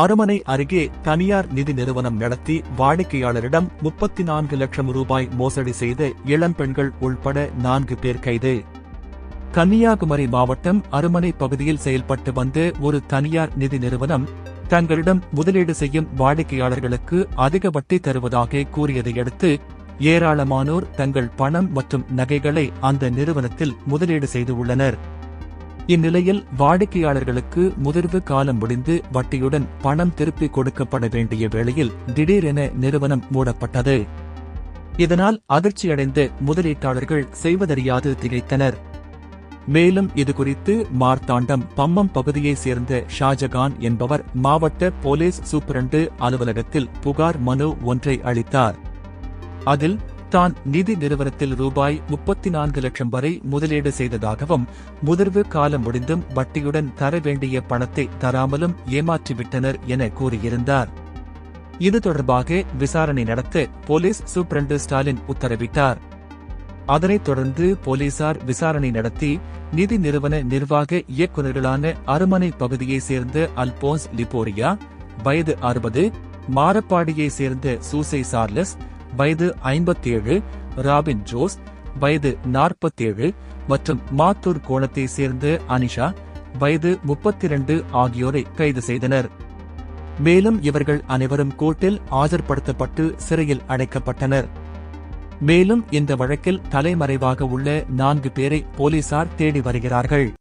அரமனை அருகே தனியார் நிதி நிறுவனம் நடத்தி வாடிக்கையாளரிடம் முப்பத்தி நான்கு லட்சம் ரூபாய் மோசடி செய்த இளம்பெண்கள் உள்பட நான்கு பேர் கைது. கன்னியாகுமரி மாவட்டம் அருமனை பகுதியில் செயல்பட்டு வந்த ஒரு தனியார் நிதி நிறுவனம் தங்களிடம் முதலீடு செய்யும் வாடிக்கையாளர்களுக்கு அதிக வட்டி தருவதாக கூறியதை அடுத்து ஏராளமானோர் தங்கள் பணம் மற்றும் நகைகளை அந்த நிறுவனத்தில் முதலீடு செய்து உள்ளனர். இந்நிலையில் வாடிக்கையாளர்களுக்கு முதிர்வு காலம் முடிந்து வட்டியுடன் பணம் திருப்பிக் கொடுக்கப்பட வேண்டிய வேளையில் திடீரென நிறுவனம் மூடப்பட்டது. இதனால் அதிர்ச்சியடைந்த முதலீட்டாளர்கள் செய்வதறியாது திகைத்தனர். மேலும் இதுகுறித்து மார்த்தாண்டம் பம்மம் பகுதியைச் சேர்ந்த ஷாஜகான் என்பவர் மாவட்ட போலீஸ் சூப்பரண்டு அலுவலகத்தில் புகார் மனு ஒன்றை அளித்தார். அதில் தான் நிதி நிறுவனத்தில் ரூபாய் முப்பத்தி நான்கு லட்சம் வரை முதலீடு செய்ததாகவும் முதிர்வு காலம் முடிந்தும் வட்டியுடன் தர வேண்டிய பணத்தை தராமலும் ஏமாற்றிவிட்டனர் என கூறியிருந்தார். இது தொடர்பாக விசாரணை நடத்த போலீஸ் சூப்பிரண்டு ஸ்டாலின் உத்தரவிட்டார். அதனைத் தொடர்ந்து போலீசார் விசாரணை நடத்தி நிதி நிறுவன நிர்வாக இயக்குநர்களான அருமனை பகுதியைச் சேர்ந்த அல்போன்ஸ் லிபோரியா வயது அறுபது மாரப்பாடியைச் சேர்ந்த சூசை சார்லஸ் வயது ஐம்பத்தேழு ராபின் ஜோஸ் வயது நாற்பத்தேழு மற்றும் மாத்தூர் கோணத்தை சேர்ந்த அனிஷா வயது முப்பத்தி இரண்டு ஆகியோரை கைது செய்தனர். மேலும் இவர்கள் அனைவரும் கோர்ட்டில் ஆஜர்படுத்தப்பட்டு சிறையில் அடைக்கப்பட்டனர். மேலும் இந்த வழக்கில் தலைமறைவாக உள்ள நான்கு பேரை போலீசார் தேடி வருகிறார்கள்.